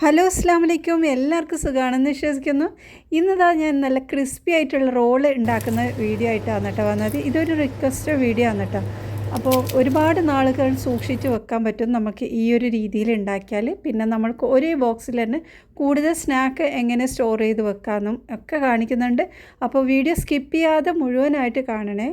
Hello അസ്സാം വലൈക്കും എല്ലാവർക്കും സുഖമാണെന്ന് വിശ്വസിക്കുന്നു. ഇന്നതാ ഞാൻ നല്ല ക്രിസ്പി ആയിട്ടുള്ള റോൾ ഉണ്ടാക്കുന്ന വീഡിയോ ആയിട്ടാണ് കേട്ടോ വന്നത്. ഇതൊരു റിക്വസ്റ്റ് വീഡിയോ ആണ് കേട്ടോ. അപ്പോൾ ഒരുപാട് നാളുകൾ സൂക്ഷിച്ച് വെക്കാൻ പറ്റും നമുക്ക് ഈ ഒരു രീതിയിൽ ഉണ്ടാക്കിയാൽ പിന്നെ നമ്മൾക്ക് ഒരേ ബോക്സിൽ തന്നെ കൂടുതൽ സ്നാക്ക് എങ്ങനെ സ്റ്റോർ ചെയ്ത് വെക്കാമെന്നും ഒക്കെ കാണിക്കുന്നുണ്ട്. അപ്പോൾ വീഡിയോ സ്കിപ്പ് ചെയ്യാതെ മുഴുവനായിട്ട് കാണണേ.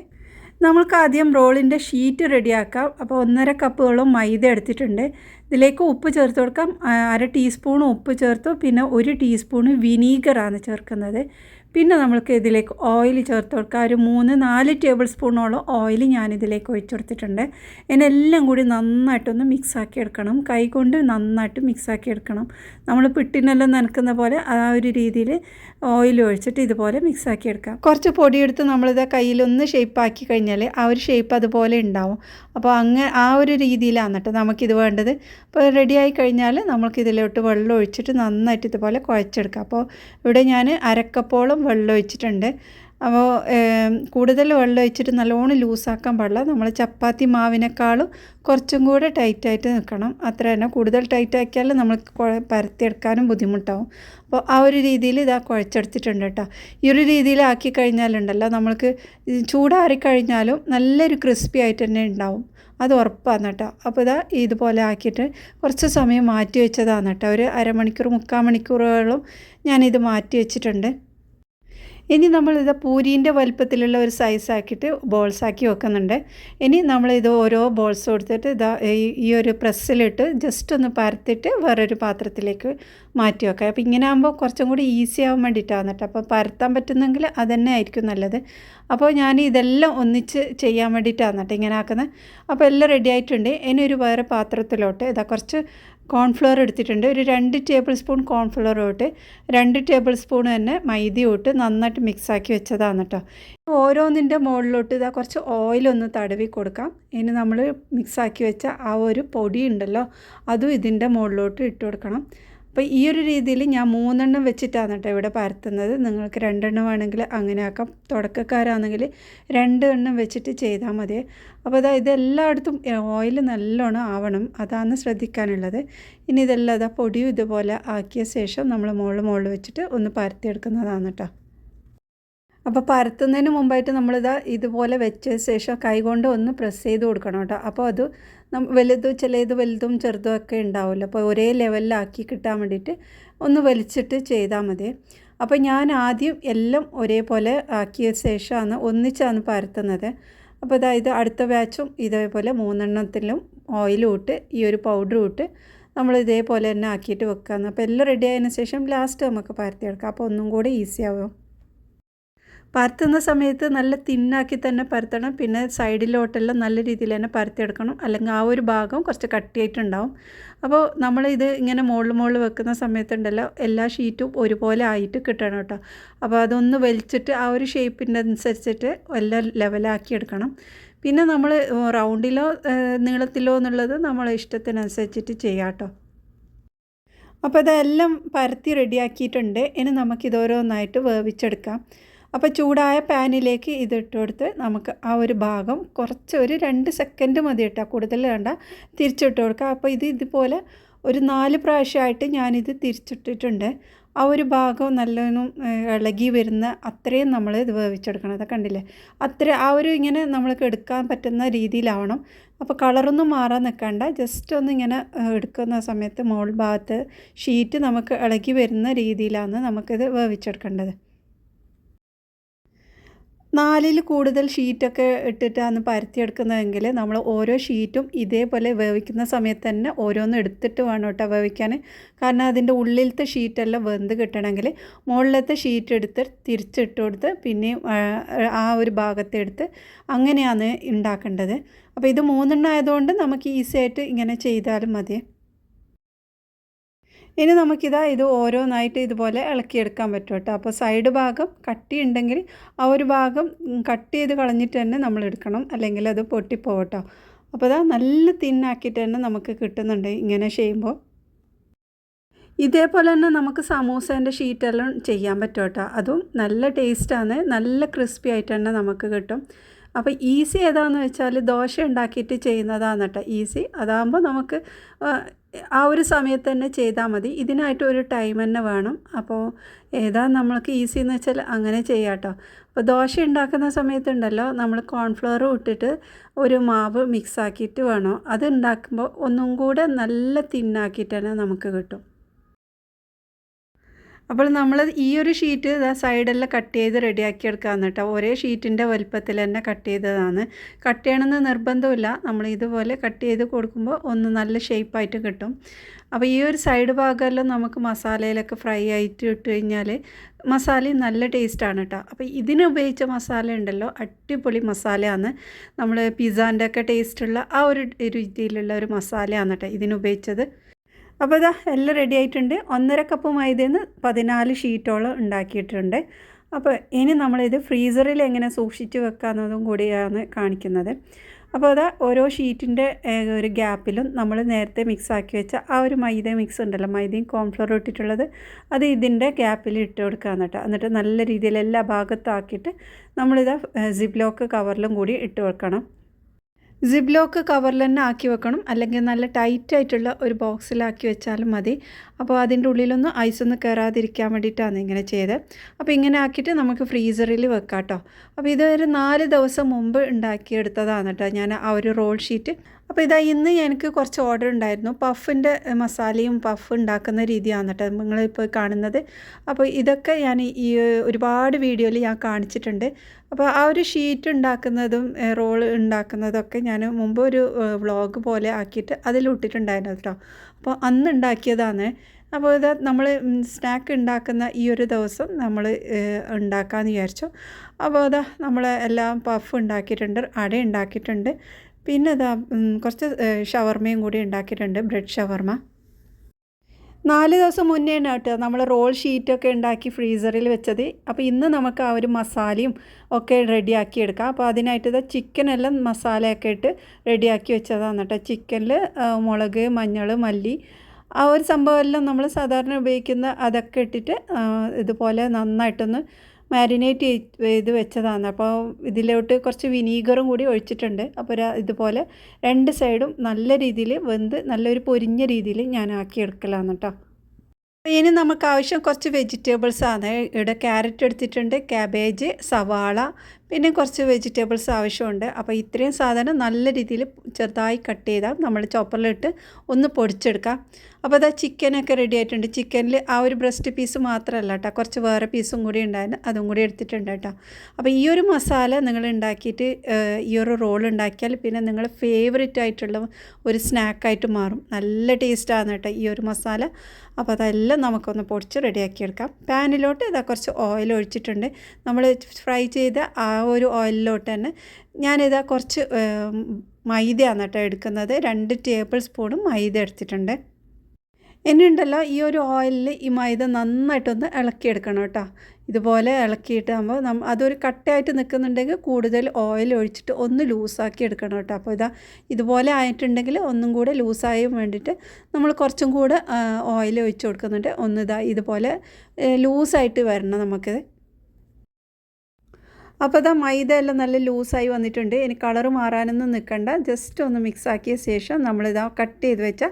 നമ്മൾക്ക് ആദ്യം റോളിന്റെ ഷീറ്റ് റെഡിയാക്കാം. അപ്പോൾ ഒന്നര കപ്പോളം മൈദ എടുത്തിട്ടുണ്ട്. ഇതിലേക്ക് ഉപ്പ് ചേർത്ത് കൊടുക്കാം. അര ടീസ്പൂൺ ഉപ്പ് ചേർത്തു. പിന്നെ ഒരു ടീസ്പൂൺ വിനീഗറാണ് ചേർക്കുന്നത്. പിന്നെ നമ്മൾക്ക് ഇതിലേക്ക് ഓയിൽ ചേർത്ത് കൊടുക്കുക ഒരു മൂന്ന് നാല് ടേബിൾ സ്പൂണോളം ഓയിൽ ഞാനിതിലേക്ക് ഒഴിച്ചു കൊടുത്തിട്ടുണ്ട്. ഇതിനെല്ലാം കൂടി നന്നായിട്ടൊന്ന് മിക്സാക്കി എടുക്കണം. കൈ കൊണ്ട് നന്നായിട്ട് മിക്സാക്കി എടുക്കണം. നമ്മൾ പിട്ടിനെല്ലാം നനക്കുന്ന പോലെ ആ ഒരു രീതിയിൽ ഓയിൽ ഒഴിച്ചിട്ട് ഇതുപോലെ മിക്സാക്കി എടുക്കാം. കുറച്ച് പൊടിയെടുത്ത് നമ്മളിത് കയ്യിലൊന്ന് ഷേപ്പാക്കി കഴിഞ്ഞാൽ ആ ഒരു ഷേപ്പ് അതുപോലെ ഉണ്ടാവും. അപ്പോൾ അങ്ങനെ ആ ഒരു രീതിയിലാണ് കേട്ടോ നമുക്കിത് വേണ്ടത്. അപ്പോൾ റെഡിയായി കഴിഞ്ഞാൽ നമുക്കിതിലോട്ട് വെള്ളം ഒഴിച്ചിട്ട് നന്നായിട്ട് ഇതുപോലെ കുഴച്ചെടുക്കാം. അപ്പോൾ ഇവിടെ ഞാൻ അരക്കപ്പോളം വെള്ളം ഒഴിച്ചിട്ടുണ്ട് അപ്പോൾ കൂടുതൽ വെള്ളം ഒഴിച്ചിട്ട് നല്ലോണം ലൂസാക്കാൻ പാടില്ല. നമ്മൾ ചപ്പാത്തി മാവിനേക്കാളും കുറച്ചും കൂടെ ടൈറ്റായിട്ട് നിൽക്കണം. അത്ര തന്നെ. കൂടുതൽ ടൈറ്റാക്കിയാൽ നമുക്ക് പരത്തിയെടുക്കാനും ബുദ്ധിമുട്ടാവും. അപ്പോൾ ആ ഒരു രീതിയിൽ ഇതാ കുഴച്ചെടുത്തിട്ടുണ്ട് കേട്ടോ. ഈ ഒരു രീതിയിലാക്കി കഴിഞ്ഞാലുണ്ടല്ലോ നമ്മൾക്ക് ചൂടാറി കഴിഞ്ഞാലും നല്ലൊരു ക്രിസ്പി ആയിട്ട് തന്നെ ഉണ്ടാവും. അത് ഉറപ്പാണ് കേട്ടോ. അപ്പോൾ ഇതാ ഇതുപോലെ ആക്കിയിട്ട് കുറച്ച് സമയം മാറ്റി വെച്ചതാണ് കേട്ടോ. ഒരു അരമണിക്കൂർ മുക്കാൽ മണിക്കൂറുകളും ഞാനിത് മാറ്റി വെച്ചിട്ടുണ്ട്. ഇനി നമ്മൾ ഇത് പൂരീന്റെ വലുപ്പത്തിലുള്ള ഒരു സൈസാക്കിയിട്ട് ബോൾസാക്കി വെക്കുന്നുണ്ട്. ഇനി നമ്മൾ ഓരോ ബോൾസ് കൊടുത്തിട്ട് ഇതാ ഈ- ഒരു പ്രസ്സിലിട്ട് ജസ്റ്റ് ഒന്ന് പരത്തിയിട്ട് വേറൊരു പാത്രത്തിലേക്ക് മാറ്റി വെക്കുക അപ്പോൾ ഇങ്ങനെ ആകുമ്പോൾ കുറച്ചും കൂടി ഈസി ആവാൻ വേണ്ടിയിട്ടാണ് കേട്ടോ. അപ്പോൾ പരത്താൻ പറ്റുന്നെങ്കിൽ അതന്നെ ആയിരിക്കും നല്ലത്. അപ്പോൾ ഞാൻ ഇതെല്ലാം ഒന്നിച്ച് ചെയ്യാൻ വേണ്ടിയിട്ടാണ് കേട്ടോ ഇങ്ങനെ ആക്കുന്നത്. അപ്പോൾ എല്ലാം റെഡി ആയിട്ടുണ്ട്. ഇനി ഒരു വേറെ പാത്രത്തിലോട്ട് ഇതാ കുറച്ച് കോൺഫ്ലവർ എടുത്തിട്ടുണ്ട്. ഒരു രണ്ട് ടേബിൾ സ്പൂൺ കോൺഫ്ലവർ ഇട്ട് രണ്ട് ടേബിൾ സ്പൂൺ തന്നെ മൈദ ഇട്ട് നന്നായിട്ട് മിക്സാക്കി വെച്ചതാണ് കേട്ടോ. ഓരോന്നിന്റെ മുകളിലോട്ട് ഇതാ കുറച്ച് ഓയിലൊന്ന് തടവി കൊടുക്കാം. ഇനി നമ്മൾ മിക്സാക്കി വെച്ച ആ ഒരു പൊടി ഉണ്ടല്ലോ അതും ഇതിന്റെ മുകളിലോട്ട് ഇട്ട് കൊടുക്കണം. അപ്പോൾ ഈ ഒരു രീതിയിൽ ഞാൻ മൂന്നെണ്ണം വെച്ചിട്ടാണ് കേട്ടോ ഇവിടെ പരത്തുന്നത്. നിങ്ങൾക്ക് രണ്ടെണ്ണം ആണെങ്കിൽ അങ്ങനെ ആക്കാം. തുടക്കക്കാരാണെങ്കിൽ രണ്ട് എണ്ണം വെച്ചിട്ട് ചെയ്താൽ മതി. അപ്പോൾ അതാ ഇതെല്ലായിടത്തും ഓയിൽ നല്ലോണം ആവണം. അതാണ് ശ്രദ്ധിക്കാനുള്ളത്. ഇനി ഇതെല്ലാം അതാ പൊടിയും ഇതുപോലെ ആക്കിയ ശേഷം നമ്മൾ മുകളിൽ മുകളിൽ വെച്ചിട്ട് ഒന്ന് പരത്തിയെടുക്കുന്നതാണ് കേട്ടോ അപ്പോൾ പരത്തുന്നതിന് മുമ്പായിട്ട് നമ്മളിതാ ഇതുപോലെ വെച്ച ശേഷം കൈകൊണ്ട് ഒന്ന് പ്രസ് ചെയ്ത് കൊടുക്കണം കേട്ടോ അപ്പോൾ അത് വലുത് ചിലത് വലുതും ചെറുതും ഒക്കെ ഉണ്ടാവുമല്ലോ. അപ്പോൾ ഒരേ ലെവലിലാക്കി കിട്ടാൻ വേണ്ടിയിട്ട് ഒന്ന് വലിച്ചിട്ട് ചെയ്താൽ മതി. അപ്പോൾ ഞാൻ ആദ്യം എല്ലാം ഒരേപോലെ ആക്കിയ ശേഷമാണ് ഒന്നിച്ചാണ് പരത്തുന്നത്. അപ്പോൾ അതായത് അടുത്ത ബാച്ചും ഇതേപോലെ മൂന്നെണ്ണത്തിലും ഓയിലും ഇട്ട് ഈ ഒരു പൗഡറും ഇട്ട് നമ്മൾ ഇതേപോലെ തന്നെ ആക്കിയിട്ട് വെക്കാമെന്ന് അപ്പോൾ എല്ലാം റെഡി ആയതിനു ശേഷം ലാസ്റ്റ് നമുക്ക് പരത്തിയെടുക്കാം അപ്പോൾ ഒന്നും കൂടി ഈസി ആവും. പരത്തുന്ന സമയത്ത് നല്ല തിന്നാക്കി തന്നെ പരത്തണം. പിന്നെ സൈഡിലോട്ടെല്ലാം നല്ല രീതിയിൽ തന്നെ പരത്തിയെടുക്കണം. അല്ലെങ്കിൽ ആ ഒരു ഭാഗം കുറച്ച് കട്ടിയായിട്ടുണ്ടാവും. അപ്പോൾ നമ്മൾ ഇത് ഇങ്ങനെ മുകളിൽ മുകളിൽ വെക്കുന്ന സമയത്തുണ്ടല്ലോ എല്ലാ ഷീറ്റും ഒരുപോലെ ആയിട്ട് കിട്ടണം കേട്ടോ. അപ്പോൾ അതൊന്ന് വലിച്ചിട്ട് ആ ഒരു ഷേപ്പിന്റെ അനുസരിച്ചിട്ട് എല്ലാം ലെവലാക്കി എടുക്കണം. പിന്നെ നമ്മൾ റൗണ്ടിലോ നീളത്തിലോ എന്നുള്ളത് നമ്മളെ ഇഷ്ടത്തിനനുസരിച്ചിട്ട് ചെയ്യാം കേട്ടോ. അപ്പോൾ ഇതെല്ലാം പരത്തി റെഡിയാക്കിയിട്ടുണ്ട്. ഇനി നമുക്കിത് ഓരോന്നായിട്ട് വേവിച്ചെടുക്കാം. അപ്പോൾ ചൂടായ പാനിലേക്ക് ഇതിട്ട് കൊടുത്ത് നമുക്ക് ആ ഒരു ഭാഗം കുറച്ച് ഒരു രണ്ട് സെക്കൻഡ് മതി കേട്ടോ. കൂടുതൽ വേണ്ട. തിരിച്ചിട്ട് കൊടുക്കുക അപ്പോൾ ഇത് ഇതുപോലെ ഒരു നാല് പ്രാവശ്യമായിട്ട് ഞാനിത് തിരിച്ചിട്ടിട്ടുണ്ട്. ആ ഒരു ഭാഗം നല്ലോണം ഇളകി വരുന്ന അത്രയും നമ്മൾ ഇത് വേവിച്ചെടുക്കണം. അതൊക്കെ കണ്ടില്ലേ? അത്ര ആ ഒരു ഇങ്ങനെ നമ്മൾക്ക് എടുക്കാൻ പറ്റുന്ന രീതിയിലാവണം. അപ്പോൾ കളറൊന്നും മാറാൻ നിൽക്കണ്ട. ജസ്റ്റ് ഒന്ന് ഇങ്ങനെ എടുക്കുന്ന സമയത്ത് മോൾ ഭാഗത്ത് ഷീറ്റ് നമുക്ക് ഇളകി വരുന്ന രീതിയിലാണ് നമുക്കിത് വേവിച്ചെടുക്കേണ്ടത്. നാലിൽ കൂടുതൽ ഷീറ്റൊക്കെ ഇട്ടിട്ടാണ് പരത്തിയെടുക്കുന്നതെങ്കിൽ നമ്മൾ ഓരോ ഷീറ്റും ഇതേപോലെ വേവിക്കുന്ന സമയത്ത് തന്നെ ഓരോന്നും എടുത്തിട്ട് വേണം കേട്ടോ വേവിക്കാൻ കാരണം അതിന്റെ ഉള്ളിലത്തെ ഷീറ്റെല്ലാം വെന്ത് കിട്ടണമെങ്കിൽ മുകളിലത്തെ ഷീറ്റ് എടുത്ത് തിരിച്ചിട്ട് കൊടുത്ത് പിന്നെയും ആ, ഒരു ഭാഗത്തെടുത്ത് അങ്ങനെയാണ് ഉണ്ടാക്കേണ്ടത്. അപ്പോൾ ഇത് മൂന്നെണ്ണം ആയതുകൊണ്ട് നമുക്ക് ഈസി ആയിട്ട് ഇങ്ങനെ ചെയ്താലും മതി. ഇനി നമുക്കിതാ ഇത് ഓരോന്നായിട്ട് ഇതുപോലെ ഇളക്കിയെടുക്കാൻ പറ്റും കേട്ടോ. അപ്പോൾ സൈഡ് ഭാഗം കട്ടി ഉണ്ടെങ്കിൽ ആ ഒരു ഭാഗം കട്ട് ചെയ്ത് കളഞ്ഞിട്ട് തന്നെ നമ്മൾ എടുക്കണം. അല്ലെങ്കിൽ അത് പൊട്ടിപ്പോകട്ടോ. അപ്പോൾ ഇതാ നല്ല തിന്നാക്കിയിട്ട് തന്നെ നമുക്ക് കിട്ടുന്നുണ്ട് ഇങ്ങനെ ചെയ്യുമ്പോൾ. ഇതേപോലെ തന്നെ നമുക്ക് സമൂസേന്റെ ഷീറ്റെല്ലാം ചെയ്യാൻ പറ്റും കേട്ടോ. അതും നല്ല ടേസ്റ്റാണ്. നല്ല ക്രിസ്പി ആയിട്ട് തന്നെ നമുക്ക് കിട്ടും. അപ്പോൾ ഈസി ഏതാണെന്ന് വെച്ചാൽ ദോശ ഉണ്ടാക്കിയിട്ട് ചെയ്യുന്നതാണ് കേട്ടോ. ഈസി. അതാകുമ്പോൾ നമുക്ക് ആ, ഒരു സമയത്ത് തന്നെ ചെയ്താൽ മതി. ഇതിനായിട്ട് ഒരു ടൈം തന്നെ വേണം. അപ്പോൾ ഏതാ നമ്മൾക്ക് ഈസി എന്ന് വെച്ചാൽ അങ്ങനെ ചെയ്യാം കേട്ടോ അപ്പോൾ ദോശ ഉണ്ടാക്കുന്ന സമയത്തുണ്ടല്ലോ നമ്മൾ കോൺഫ്ലവർ ഇട്ടിട്ട് ഒരു മാവ് മിക്സ് ആക്കിയിട്ട് വേണം. അത് ഉണ്ടാക്കുമ്പോൾ ഒന്നും കൂടെ നല്ല തിന്നാക്കിയിട്ട് തന്നെ നമുക്ക് കിട്ടും. അപ്പോൾ നമ്മൾ ഈ ഒരു ഷീറ്റ് ഇതാ സൈഡെല്ലാം കട്ട് ചെയ്ത് റെഡിയാക്കി എടുക്കാമെന്ന് കേട്ടോ. ഒരേ ഷീറ്റിന്റെ വലുപ്പത്തിൽ തന്നെ കട്ട് ചെയ്തതാണ്. കട്ട് ചെയ്യണമെന്ന് നിർബന്ധമില്ല. നമ്മൾ ഇതുപോലെ കട്ട് ചെയ്ത് കൊടുക്കുമ്പോൾ ഒന്ന് നല്ല ഷേപ്പായിട്ട് കിട്ടും. അപ്പോൾ ഈ ഒരു സൈഡ് ഭാഗമെല്ലാം നമുക്ക് മസാലയിലൊക്കെ ഫ്രൈ ആയിട്ട് ഇട്ട് കഴിഞ്ഞാൽ മസാലയും നല്ല ടേസ്റ്റാണ് കേട്ടോ. അപ്പോൾ ഇതിന് ഉപയോഗിച്ച മസാല ഉണ്ടല്ലോ അടിപൊളി മസാലയാണ്. നമ്മൾ പിസ്സാന്റെ ഒക്കെ ടേസ്റ്റുള്ള ആ ഒരു രീതിയിലുള്ള ഒരു മസാലയാണ് കേട്ടോ ഇതിന് ഉപയോഗിച്ചത്. അപ്പോൾ ഇതാ എല്ലാം റെഡി ആയിട്ടുണ്ട്. ഒന്നര കപ്പ് മൈദയിൽ പതിനാല് ഷീറ്റോളം ഉണ്ടാക്കിയിട്ടുണ്ട്. അപ്പോൾ ഇനി നമ്മളിത് ഫ്രീസറിൽ എങ്ങനെ സൂക്ഷിച്ച് വെക്കാമെന്നതും കൂടിയാണ് കാണിക്കുന്നത്. അപ്പോൾ അതാ ഓരോ ഷീറ്റിന്റെ ഒരു ഗ്യാപ്പിലും നമ്മൾ നേരത്തെ മിക്സ് ആക്കി വെച്ച ആ ഒരു മൈദ മിക്സ് ഉണ്ടല്ലോ. മൈദയും കോൺഫ്ലോർ ഇട്ടിട്ടുള്ളത്. അത് ഇതിന്റെ ഗ്യാപ്പിൽ ഇട്ട് കൊടുക്കുക കേട്ടോ. എന്നിട്ട് നല്ല രീതിയിൽ എല്ലാ ഭാഗത്താക്കിയിട്ട് നമ്മളിതാ സിപ്ലോക്ക് കവറിലും കൂടി ഇട്ട് വെക്കണം സിബ്ലോക്ക് കവറിൽ തന്നെ ആക്കി വെക്കണം. അല്ലെങ്കിൽ നല്ല ടൈറ്റ് ആയിട്ടുള്ള ഒരു ബോക്സിലാക്കി വെച്ചാലും മതി. അപ്പോൾ അതിന്റെ ഉള്ളിലൊന്നും ഐസൊന്നും കയറാതിരിക്കാൻ വേണ്ടിയിട്ടാണ് ഇങ്ങനെ ചെയ്തത്. അപ്പോൾ ഇങ്ങനെ ആക്കിയിട്ട് നമുക്ക് ഫ്രീസറിൽ വെക്കാം കേട്ടോ. അപ്പോൾ ഇതൊരു നാല് ദിവസം മുമ്പ് ഉണ്ടാക്കിയെടുത്തതാണ് കേട്ടോ ഞാൻ ആ ഒരു റോൾ ഷീറ്റ് അപ്പോൾ ഇതാ ഇന്ന് എനിക്ക് കുറച്ച് ഓർഡർ ഉണ്ടായിരുന്നു. പഫിന്റെ മസാലയും പഫ് ഉണ്ടാക്കുന്ന രീതിയാണ് കേട്ടോ നിങ്ങളിപ്പോൾ കാണുന്നത്. അപ്പോൾ ഇതൊക്കെ ഞാൻ ഈ ഒരുപാട് വീഡിയോയിൽ ഞാൻ കാണിച്ചിട്ടുണ്ട്. അപ്പോൾ ആ ഒരു ഷീറ്റ് ഉണ്ടാക്കുന്നതും റോൾ ഉണ്ടാക്കുന്നതൊക്കെ ഞാൻ മുമ്പ് ഒരു വ്ളോഗ് പോലെ ആക്കിയിട്ട് അതിലിട്ടിട്ടുണ്ടായിരുന്നു കേട്ടോ. അപ്പോൾ അന്ന് ഉണ്ടാക്കിയതാണ് അപ്പോൾ ഇത് നമ്മൾ സ്നാക്ക് ഉണ്ടാക്കുന്ന ഈ ഒരു ദിവസം നമ്മൾ ഉണ്ടാക്കാമെന്ന് വിചാരിച്ചു. അപ്പോൾ അതാ നമ്മൾ എല്ലാം പഫ് ഉണ്ടാക്കിയിട്ടുണ്ട് അട ഉണ്ടാക്കിയിട്ടുണ്ട്. പിന്നെ ഇതാ കുറച്ച് ഷവർമയും കൂടി ഉണ്ടാക്കിയിട്ടുണ്ട് ബ്രെഡ് ഷവർമ. നാല് ദിവസം മുന്നേ കേട്ടോ നമ്മൾ റോൾ ഷീറ്റൊക്കെ ഉണ്ടാക്കി ഫ്രീസറിൽ വെച്ചത്. അപ്പോൾ ഇന്ന് നമുക്ക് ആ ഒരു മസാലയും ഒക്കെ റെഡിയാക്കി എടുക്കാം. അപ്പോൾ അതിനായിട്ട് ചിക്കനെല്ലാം മസാലയൊക്കെ ഇട്ട് റെഡിയാക്കി വെച്ചതാണ് കേട്ടോ. ചിക്കനിൽ മുളക് മഞ്ഞൾ മല്ലി ആ ഒരു സംഭവമെല്ലാം നമ്മൾ സാധാരണ ഉപയോഗിക്കുന്ന അതൊക്കെ ഇട്ടിട്ട് ഇതുപോലെ നന്നായിട്ടൊന്ന് മാരിനേറ്റ് ചെയ്ത് വെച്ചതാണ്. അപ്പോൾ ഇതിലോട്ട് കുറച്ച് വിനീഗറും കൂടി ഒഴിച്ചിട്ടുണ്ട്. അപ്പോൾ ഇതുപോലെ രണ്ട് സൈഡും നല്ല രീതിയിൽ വെന്ത് നല്ലൊരു പൊരിഞ്ഞ രീതിയിൽ ഞാൻ ആക്കി ആക്കിയെടുക്കലാണ് കേട്ടോ. ഇനി നമുക്ക് ആവശ്യം കുറച്ച് വെജിറ്റബിൾസ് ആണ്. ഇവിടെ ക്യാരറ്റ് എടുത്തിട്ടുണ്ട് ക്യാബേജ് സവാള പിന്നെ കുറച്ച് വെജിറ്റബിൾസ് ആവശ്യമുണ്ട്. അപ്പോൾ ഇത്രയും സാധനം നല്ല രീതിയിൽ ചെറുതായി കട്ട് ചെയ്താൽ നമ്മൾ ചോപ്പറിലിട്ട് ഒന്ന് പൊടിച്ചെടുക്കാം. അപ്പോൾ അതാ ചിക്കനൊക്കെ റെഡി ആയിട്ടുണ്ട്. ചിക്കനിൽ ആ ഒരു ബ്രസ്റ്റ് പീസ് മാത്രമല്ല കേട്ടോ കുറച്ച് വേറെ പീസും കൂടി ഉണ്ടായിരുന്നു. അതും കൂടി എടുത്തിട്ടുണ്ട് കേട്ടോ. അപ്പോൾ ഈ ഒരു മസാല നിങ്ങൾ ഉണ്ടാക്കിയിട്ട് ഈ ഒരു റോൾ ഉണ്ടാക്കിയാൽ പിന്നെ നിങ്ങൾ ഫേവറേറ്റ് ആയിട്ടുള്ള ഒരു സ്നാക്കായിട്ട് മാറും. നല്ല ടേസ്റ്റാണ് കേട്ടോ ഈ ഒരു മസാല. അപ്പോൾ അതെല്ലാം നമുക്കൊന്ന് പൊടിച്ച് റെഡിയാക്കിയെടുക്കാം. പാനിലോട്ട് ഇതാ കുറച്ച് ഓയിൽ ഒഴിച്ചിട്ടുണ്ട്. നമ്മൾ ഫ്രൈ ചെയ്ത ആ ഒരു ഓയിലിലോട്ട് തന്നെ ഞാനിതാ കുറച്ച് മൈദയാണ് കേട്ടോ എടുക്കുന്നത്. രണ്ട് ടേബിൾ സ്പൂണും മൈദ എടുത്തിട്ടുണ്ട്. ഇനിയുണ്ടല്ലോ ഈ ഒരു ഓയിലിൽ ഈ മൈദ നന്നായിട്ടൊന്ന് ഇളക്കിയെടുക്കണം കേട്ടോ. ഇതുപോലെ ഇളക്കിയിട്ടാകുമ്പോൾ നമ്മ അതൊരു കട്ടയായിട്ട് നിൽക്കുന്നുണ്ടെങ്കിൽ കൂടുതൽ ഓയിൽ ഒഴിച്ചിട്ട് ഒന്ന് ലൂസാക്കി എടുക്കണം കേട്ടോ. അപ്പോൾ ഇതാ ഇതുപോലെ ആയിട്ടുണ്ടെങ്കിൽ ഒന്നും കൂടെ ലൂസായി വേണ്ടിയിട്ട് നമ്മൾ കുറച്ചും കൂടെ ഓയിൽ ഒഴിച്ച് കൊടുക്കുന്നുണ്ട്. ഒന്ന് ഇതാ ഇതുപോലെ ലൂസായിട്ട് വരണം നമുക്കിത് അപ്പോൾ ഇതാ മൈദ എല്ലാം നല്ല ലൂസായി വന്നിട്ടുണ്ട്. ഇനി കളർ മാറാനൊന്നും നിൽക്കണ്ട ജസ്റ്റ് ഒന്ന് മിക്സ് ആക്കിയ ശേഷം നമ്മളിതാ കട്ട് ചെയ്ത് വെച്ച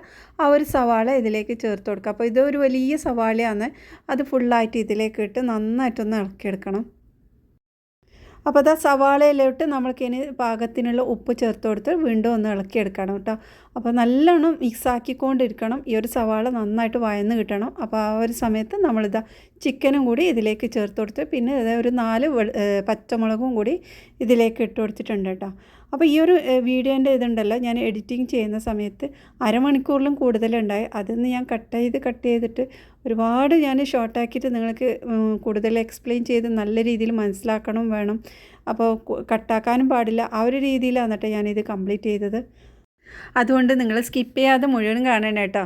ആ ഒരു സവാള ഇതിലേക്ക് ചേർത്ത് കൊടുക്കുക. അപ്പോൾ ഇതൊരു വലിയ സവാളയാണ്. അത് ഫുള്ളായിട്ട് ഇതിലേക്ക് ഇട്ട് നന്നായിട്ടൊന്ന് ഇളക്കിയെടുക്കണം. അപ്പോൾ അതാ സവാളയിലോട്ട് നമ്മൾക്ക് ഇനി പാകത്തിനുള്ള ഉപ്പ് ചേർത്ത് കൊടുത്ത് വീണ്ടും ഒന്ന് ഇളക്കിയെടുക്കണം കേട്ടോ. അപ്പോൾ നല്ലോണം മിക്സ് ആക്കിക്കൊണ്ടിരിക്കണം. ഈ ഒരു സവാള നന്നായിട്ട് വയന്ന് കിട്ടണം. അപ്പോൾ ആ ഒരു സമയത്ത് നമ്മളിതാ ചിക്കനും കൂടി ഇതിലേക്ക് ചേർത്ത് കൊടുത്ത് പിന്നെ ഒരു നാല് പച്ചമുളകും കൂടി ഇതിലേക്ക് ഇട്ട് കൊടുത്തിട്ടുണ്ട് കേട്ടോ. അപ്പോൾ ഈ ഒരു വീഡിയോന്റെ ഇതുണ്ടല്ലോ ഞാൻ എഡിറ്റിംഗ് ചെയ്യുന്ന സമയത്ത് അരമണിക്കൂറിലും കൂടുതലുണ്ടായി. അതിന്ന് ഞാൻ കട്ട് ചെയ്ത് കട്ട് ചെയ്തിട്ട് ഒരുപാട് ഞാൻ ഷോർട്ടാക്കിയിട്ട് നിങ്ങൾക്ക് കൂടുതൽ എക്സ്പ്ലെയിൻ ചെയ്ത് നല്ല രീതിയിൽ മനസ്സിലാക്കണം വേണം. അപ്പോൾ കട്ടാക്കാനും പാടില്ല. ആ ഒരു രീതിയിലാണ് കേട്ടോ ഞാനിത് കംപ്ലീറ്റ് ചെയ്തത്. അതുകൊണ്ട് നിങ്ങൾ സ്കിപ്പ് ചെയ്യാതെ മുഴുവനും കാണണം കേട്ടോ.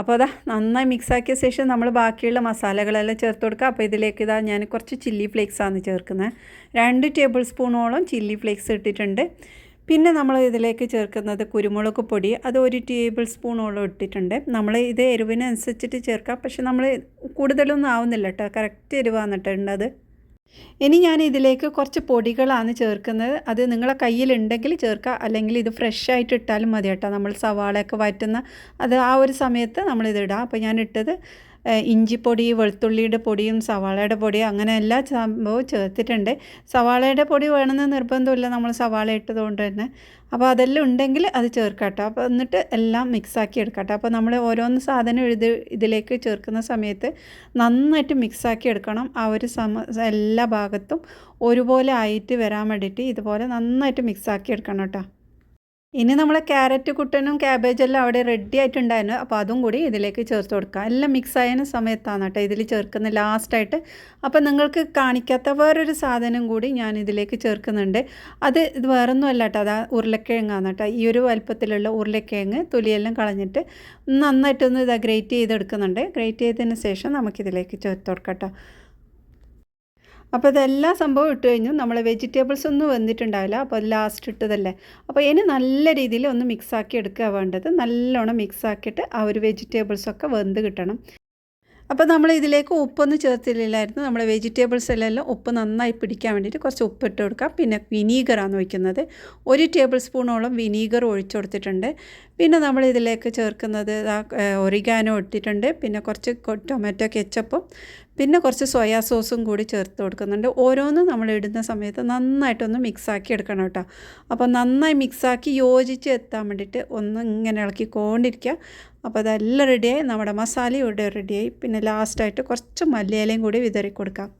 അപ്പോൾ അതാ നന്നായി മിക്സ് ആക്കിയ ശേഷം നമ്മൾ ബാക്കിയുള്ള മസാലകളെല്ലാം ചേർത്ത് കൊടുക്കുക. അപ്പോൾ ഇതിലേക്ക് ഇതാ ഞാൻ കുറച്ച് ചില്ലി ഫ്ലേക്സാണ് ചേർക്കുന്നത്. രണ്ട് ടേബിൾ സ്പൂണോളം ചില്ലി ഫ്ലേക്സ് ഇട്ടിട്ടുണ്ട്. പിന്നെ നമ്മൾ ഇതിലേക്ക് ചേർക്കുന്നത് കുരുമുളക് പൊടി. അത് ഒരു ടേബിൾ സ്പൂണോളം ഇട്ടിട്ടുണ്ട്. നമ്മൾ ഇത് എരിവിനനുസരിച്ചിട്ട് ചേർക്കാം. പക്ഷെ നമ്മൾ കൂടുതലൊന്നും ആവുന്നില്ല കേട്ടോ. കറക്റ്റ് എരിവാന്നിട്ടുണ്ടത് ഇനി ഞാൻ ഇതിലേക്ക് കുറച്ച് പൊടികളാണ് ചേർക്കുന്നത്. അത് നിങ്ങളെ കയ്യിലുണ്ടെങ്കിൽ ചേർക്കുക. അല്ലെങ്കിൽ ഇത് ഫ്രഷ് ആയിട്ട് ഇട്ടാലും മതി കേട്ടോ. നമ്മൾ സവാളയൊക്കെ വറ്റുന്ന അത് ആ ഒരു സമയത്ത് നമ്മളിത് ഇടാം. അപ്പോൾ ഞാൻ ഇട്ടത് ഇഞ്ചിപ്പൊടി വെളുത്തുള്ളിയുടെ പൊടിയും സവാളയുടെ പൊടിയും അങ്ങനെ എല്ലാ സംഭവവും ചേർത്തിട്ടുണ്ട്. സവാളയുടെ പൊടി വേണമെന്ന് നിർബന്ധമില്ല. നമ്മൾ സവാള ഇട്ടതുകൊണ്ട് തന്നെ. അപ്പോൾ അതെല്ലാം ഉണ്ടെങ്കിൽ അത് ചേർക്കാട്ടോ. അപ്പോൾ എന്നിട്ട് എല്ലാം മിക്സാക്കി എടുക്കാം കേട്ടോ അപ്പോൾ നമ്മൾ ഓരോന്ന് സാധനം എഴുതി ഇതിലേക്ക് ചേർക്കുന്ന സമയത്ത് നന്നായിട്ട് മിക്സാക്കി എടുക്കണം. ആ ഒരു സമ എല്ലാ ഭാഗത്തും ഒരുപോലെ ആയിട്ട് വരാൻ വേണ്ടിയിട്ട് ഇതുപോലെ നന്നായിട്ട് മിക്സാക്കി എടുക്കണം കേട്ടോ. ഇനി നമ്മൾ ക്യാരറ്റ് കുട്ടനും ക്യാബേജെല്ലാം അവിടെ റെഡി ആയിട്ടുണ്ടായിരുന്നു. അപ്പോൾ അതും കൂടി ഇതിലേക്ക് ചേർത്ത് കൊടുക്കുക എല്ലാം മിക്സ് ആയതിന് സമയത്താണ് കേട്ടോ ഇതിൽ ചേർക്കുന്നത് ലാസ്റ്റായിട്ട് അപ്പോൾ നിങ്ങൾക്ക് കാണിക്കാത്ത വേറൊരു സാധനം കൂടി ഞാൻ ഇതിലേക്ക് ചേർക്കുന്നുണ്ട്. അത് ഇത് വേറൊന്നും അല്ല കേട്ടോ അതാ ഉരുളക്കിഴങ്ങാണ് കേട്ടോ. ഈ ഒരു വലുപ്പത്തിലുള്ള ഉരുളക്കിഴങ്ങ് തൊലിയെല്ലാം കളഞ്ഞിട്ട് നന്നായിട്ടൊന്ന് ഇതാ ഗ്രേറ്റ് ചെയ്തെടുക്കുന്നുണ്ട്. ഗ്രേറ്റ് ചെയ്തതിന് ശേഷം നമുക്കിതിലേക്ക് ചേർത്ത് കൊടുക്കാം കേട്ടോ. അപ്പോൾ ഇതെല്ലാ സംഭവം ഇട്ട് കഴിഞ്ഞു. നമ്മൾ വെജിറ്റബിൾസ് ഒന്നും വന്നിട്ടുണ്ടാവില്ല. അപ്പോൾ ലാസ്റ്റ് ഇട്ടതല്ലേ. അപ്പോൾ ഇനി നല്ല രീതിയിൽ ഒന്ന് മിക്സാക്കി എടുക്കുക വേണ്ടത്. നല്ലോണം മിക്സാക്കിയിട്ട് ആ ഒരു വെജിറ്റബിൾസൊക്കെ വെന്ത് കിട്ടണം. അപ്പോൾ നമ്മൾ ഇതിലേക്ക് ഉപ്പൊന്നും ചേർത്തില്ലായിരുന്നു. നമ്മൾ വെജിറ്റബിൾസ് എല്ലാം ഉപ്പ് നന്നായി പിടിക്കാൻ വേണ്ടിയിട്ട് കുറച്ച് ഉപ്പ് ഇട്ട് കൊടുക്കാം. പിന്നെ വിനീഗറാണ് ഒഴിക്കുന്നത്. ഒരു ടേബിൾ സ്പൂണോളം വിനീഗർ ഒഴിച്ചു കൊടുത്തിട്ടുണ്ട്. പിന്നെ നമ്മൾ ഇതിലേക്ക് ചേർക്കുന്നത് ഒറിഗാനോ ഇട്ടിട്ടുണ്ട്. പിന്നെ കുറച്ച് ടൊമാറ്റോ കെച്ചപ്പും പിന്നെ കുറച്ച് സോയാ സോസും കൂടി ചേർത്ത് കൊടുക്കുന്നുണ്ട്. ഓരോന്നും നമ്മൾ ഇടുന്ന സമയത്ത് നന്നായിട്ടൊന്ന് മിക്സാക്കി എടുക്കണം കേട്ടോ. അപ്പോൾ നന്നായി മിക്സാക്കി യോജിച്ച് എത്താൻ വേണ്ടിയിട്ട് ഒന്ന് ഇങ്ങനെ ഇളക്കിക്കൊണ്ടിരിക്കുക. അപ്പോൾ അതെല്ലാം റെഡിയായി നമ്മുടെ മസാല ഇവിടെ റെഡിയായി പിന്നെ ലാസ്റ്റായിട്ട് കുറച്ച് മല്ലിയിലയും കൂടി വിതറി കൊടുക്കാം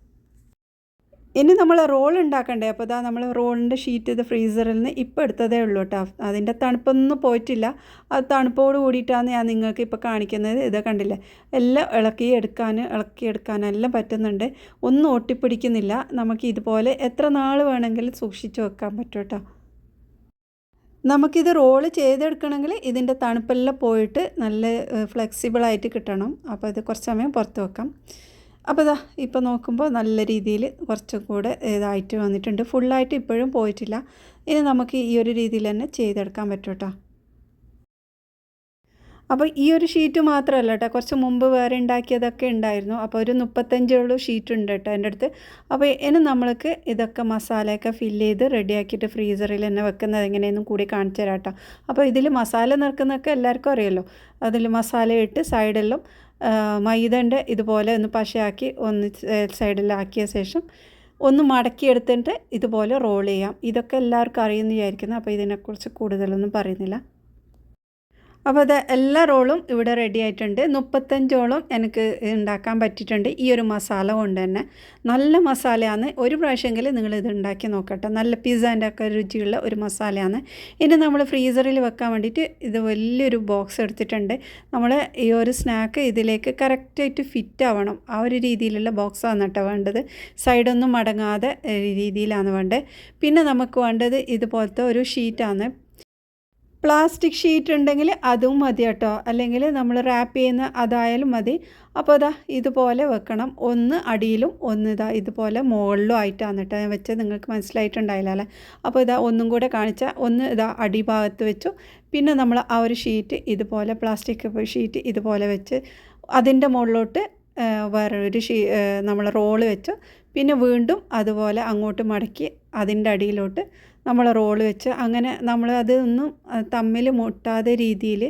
ഇനി നമ്മൾ റോൾ ഉണ്ടാക്കണ്ടേ? അപ്പോൾ ഇതാ നമ്മൾ റോളിന്റെ ഷീറ്റ് ഇത് ഫ്രീസറിൽ നിന്ന് ഇപ്പോൾ എടുത്തതേ ഉള്ളൂ കേട്ടോ. അതിന്റെ തണുപ്പൊന്നും പോയിട്ടില്ല. അത് തണുപ്പോട് കൂടിയിട്ടാണ് ഞാൻ നിങ്ങൾക്ക് ഇപ്പോൾ കാണിക്കുന്നത്. ഇത് കണ്ടില്ലേ? എല്ലാം ഇളക്കി എടുക്കാൻ ഇളക്കി എടുക്കാനെല്ലാം പറ്റുന്നുണ്ട്. ഒന്നും ഒട്ടിപ്പിടിക്കുന്നില്ല നമുക്ക് ഇതുപോലെ എത്ര നാൾ വേണമെങ്കിലും സൂക്ഷിച്ച് വെക്കാൻ പറ്റും കേട്ടോ. നമുക്കിത് റോൾ ചെയ്തെടുക്കണമെങ്കിൽ ഇതിന്റെ തണുപ്പെല്ലാം പോയിട്ട് നല്ല ഫ്ലെക്സിബിളായിട്ട് കിട്ടണം. അപ്പോൾ ഇത് കുറച്ച് സമയം പുറത്ത് വെക്കാം. അപ്പോൾ ഇതാ ഇപ്പോൾ നോക്കുമ്പോൾ നല്ല രീതിയിൽ കുറച്ചും കൂടെ ഇതായിട്ട് വന്നിട്ടുണ്ട്. ഫുള്ളായിട്ട് ഇപ്പോഴും പോയിട്ടില്ല. ഇനി നമുക്ക് ഈ ഒരു രീതിയിൽ തന്നെ ചെയ്തെടുക്കാൻ പറ്റും കേട്ടോ. അപ്പോൾ ഈ ഒരു ഷീറ്റ് മാത്രമല്ല കേട്ടോ കുറച്ച് മുമ്പ് വേറെ ഉണ്ടാക്കിയതൊക്കെ ഉണ്ടായിരുന്നു. അപ്പോൾ ഒരു മുപ്പത്തഞ്ചോളം ഷീറ്റ് ഉണ്ട് കേട്ടോ എന്റെ അടുത്ത്. അപ്പോൾ ഇനി നമ്മൾക്ക് ഇതൊക്കെ മസാലയൊക്കെ ഫില്ല് ചെയ്ത് റെഡിയാക്കിയിട്ട് ഫ്രീസറിൽ തന്നെ വെക്കുന്നത് എങ്ങനെയെന്നും കൂടി കാണിച്ചു തരാം കേട്ടോ. അപ്പോൾ ഇതിൽ മസാല നിറക്കുന്നതൊക്കെ എല്ലാവർക്കും അറിയാമല്ലോ അതിൽ മസാല ഇട്ട് സൈഡെല്ലാം മൈദന്റെ ഇതുപോലെ ഒന്ന് പശയാക്കി ഒന്ന് സൈഡിലാക്കിയ ശേഷം ഒന്ന് മടക്കിയെടുത്തിട്ട് ഇതുപോലെ റോൾ ചെയ്യാം. ഇതൊക്കെ എല്ലാവർക്കും അറിയുമെന്ന് വിചാരിക്കുന്നു. അപ്പോൾ ഇതിനെക്കുറിച്ച് കൂടുതലൊന്നും പറയുന്നില്ല. അപ്പോൾ അത് എല്ലാ റോളും ഇവിടെ റെഡി ആയിട്ടുണ്ട്. മുപ്പത്തഞ്ചോളം എനിക്ക് ഉണ്ടാക്കാൻ പറ്റിയിട്ടുണ്ട് ഈ ഒരു മസാല കൊണ്ട് തന്നെ. നല്ല മസാലയാണ്. ഒരു പ്രാവശ്യമെങ്കിലും നിങ്ങൾ ഇത് ഉണ്ടാക്കി നോക്കട്ടെ. നല്ല പിസ്സാന്റെ ഒക്കെ രുചിയുള്ള ഒരു മസാലയാണ്. ഇനി നമ്മൾ ഫ്രീസറിൽ വെക്കാൻ വേണ്ടിയിട്ട് ഇത് വലിയൊരു ബോക്സ് എടുത്തിട്ടുണ്ട്. നമ്മൾ ഈ ഒരു സ്നാക്ക് ഇതിലേക്ക് കറക്റ്റായിട്ട് ഫിറ്റ് ആവണം. ആ ഒരു രീതിയിലുള്ള ബോക്സാണ് കേട്ടോ വേണ്ടത്. സൈഡൊന്നും മടങ്ങാതെ രീതിയിലാണ് വേണ്ടത്. പിന്നെ നമുക്ക് വേണ്ടത് ഇതുപോലത്തെ ഒരു ഷീറ്റാണ് പ്ലാസ്റ്റിക് ഷീറ്റ് ഉണ്ടെങ്കിൽ അതും മതി കേട്ടോ. അല്ലെങ്കിൽ നമ്മൾ റാപ്പ് ചെയ്യുന്ന അതായാലും മതി. അപ്പോൾ അതാ ഇതുപോലെ വെക്കണം. ഒന്ന് അടിയിലും ഒന്ന് ഇതാ ഇതുപോലെ മുകളിലും ആയിട്ടാണ് കേട്ടോ. ഞാൻ വെച്ചത് നിങ്ങൾക്ക് മനസ്സിലായിട്ടുണ്ടായില്ല അല്ലേ? അപ്പോൾ ഇതാ ഒന്നും കൂടെ കാണിച്ചാൽ ഒന്ന് ഇതാ അടിഭാഗത്ത് വെച്ചു. പിന്നെ നമ്മൾ ആ ഒരു ഷീറ്റ് ഇതുപോലെ പ്ലാസ്റ്റിക് ഷീറ്റ് ഇതുപോലെ വെച്ച് അതിന്റെ മുകളിലോട്ട് വേറൊരു ഷീ നമ്മൾ റോൾ വെച്ചു. പിന്നെ വീണ്ടും അതുപോലെ അങ്ങോട്ട് മടക്കി അതിന്റെ അടിയിലോട്ട് നമ്മൾ റോൾ വെച്ച് അങ്ങനെ നമ്മൾ അതൊന്നും തമ്മിൽ മുട്ടാതെ രീതിയിൽ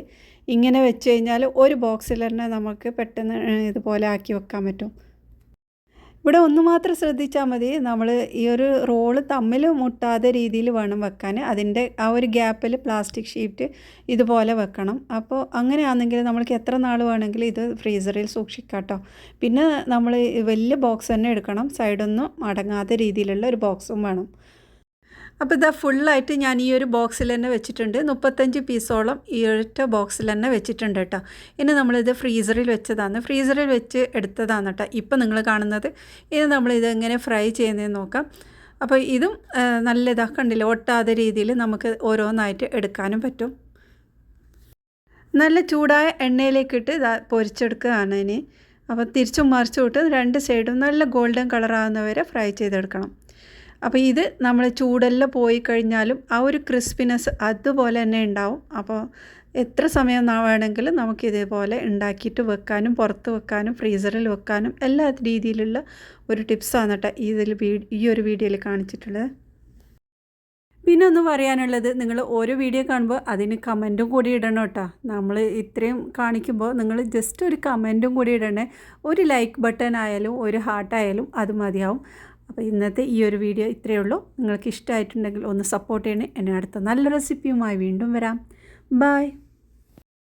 ഇങ്ങനെ വെച്ച് കഴിഞ്ഞാൽ ഒരു ബോക്സിൽ തന്നെ നമുക്ക് പെട്ടെന്ന് ഇതുപോലെ ആക്കി വെക്കാൻ പറ്റും. ഇവിടെ ഒന്ന് മാത്രം ശ്രദ്ധിച്ചാൽ മതി നമ്മൾ ഈ ഒരു റോൾ തമ്മിൽ മുട്ടാതെ രീതിയിൽ വേണം വെക്കാൻ അതിന്റെ ആ ഒരു ഗ്യാപ്പിൽ പ്ലാസ്റ്റിക് ഷീറ്റ് ഇതുപോലെ വെക്കണം. അപ്പോൾ അങ്ങനെയാണെങ്കിൽ നമ്മൾക്ക് എത്ര നാൾ വേണമെങ്കിലും ഇത് ഫ്രീസറിൽ സൂക്ഷിക്കാം കേട്ടോ പിന്നെ നമ്മൾ വലിയ ബോക്സ് തന്നെ എടുക്കണം. സൈഡൊന്നും അടങ്ങാത്ത രീതിയിലുള്ള ഒരു ബോക്സും വേണം. അപ്പോൾ ഇതാ ഫുള്ളായിട്ട് ഞാൻ ഈ ഒരു ബോക്സിൽ തന്നെ വെച്ചിട്ടുണ്ട്. മുപ്പത്തഞ്ച് പീസോളം ഈ ഒരൊറ്റ ബോക്സിൽ തന്നെ വെച്ചിട്ടുണ്ട് കേട്ടോ. ഇനി നമ്മളിത് ഫ്രീസറിൽ വെച്ചതാണ്. ഫ്രീസറിൽ വെച്ച് എടുത്തതാണ് കേട്ടോ. ഇപ്പം നിങ്ങൾ കാണുന്നത്. ഇനി നമ്മളിത് എങ്ങനെ ഫ്രൈ ചെയ്യുന്നതെന്ന് നോക്കാം. അപ്പോൾ ഇതും നല്ല ഇതാ കണ്ടില്ല? ഒട്ടാതെ രീതിയിൽ നമുക്ക് ഓരോന്നായിട്ട് എടുക്കാനും പറ്റും. നല്ല ചൂടായ എണ്ണയിലേക്കിട്ട് ഇതാ പൊരിച്ചെടുക്കുകയാണ് ഇനി. അപ്പോൾ തിരിച്ചും മറിച്ചും ഇട്ട് രണ്ട് സൈഡും നല്ല ഗോൾഡൻ കളറാകുന്നവരെ ഫ്രൈ ചെയ്തെടുക്കണം. അപ്പോൾ ഇത് നമ്മൾ ചൂടെല്ലാം പോയി കഴിഞ്ഞാലും ആ ഒരു ക്രിസ്പിനെസ് അതുപോലെ തന്നെ ഉണ്ടാവും. അപ്പോൾ എത്ര സമയം വേണമെങ്കിലും നമുക്ക് ഇതേപോലെ ഉണ്ടാക്കിയിട്ട് വെക്കാനും പുറത്ത് വെക്കാനും ഫ്രീസറിൽ വെക്കാനും എല്ലാ രീതിയിലുള്ള ഒരു ടിപ്സാണ് കേട്ടോ ഇതിൽ ഈ ഒരു വീഡിയോയിൽ കാണിച്ചിട്ടുള്ളത്. പിന്നെ ഒന്ന് പറയാനുള്ളത് നിങ്ങൾ ഓരോ വീഡിയോ കാണുമ്പോൾ അതിന് കമന്റും കൂടി ഇടണം കേട്ടോ നമ്മൾ ഇത്രയും കാണിക്കുമ്പോൾ നിങ്ങൾ ജസ്റ്റ് ഒരു കമന്റും കൂടി ഇടണേ. ഒരു ലൈക്ക് ബട്ടൺ ആയാലും ഒരു ഹാർട്ടായാലും അത് മതിയാവും. അപ്പോൾ ഇന്നത്തെ ഈ ഒരു വീഡിയോ ഇത്രയേ ഉള്ളൂ. നിങ്ങൾക്ക് ഇഷ്ടമായിട്ടുണ്ടെങ്കിൽ ഒന്ന് സപ്പോർട്ട് ചെയ്യണേ. എന്നെ അടുത്ത നല്ല റെസിപ്പിയുമായി വീണ്ടും വരാം. ബായ്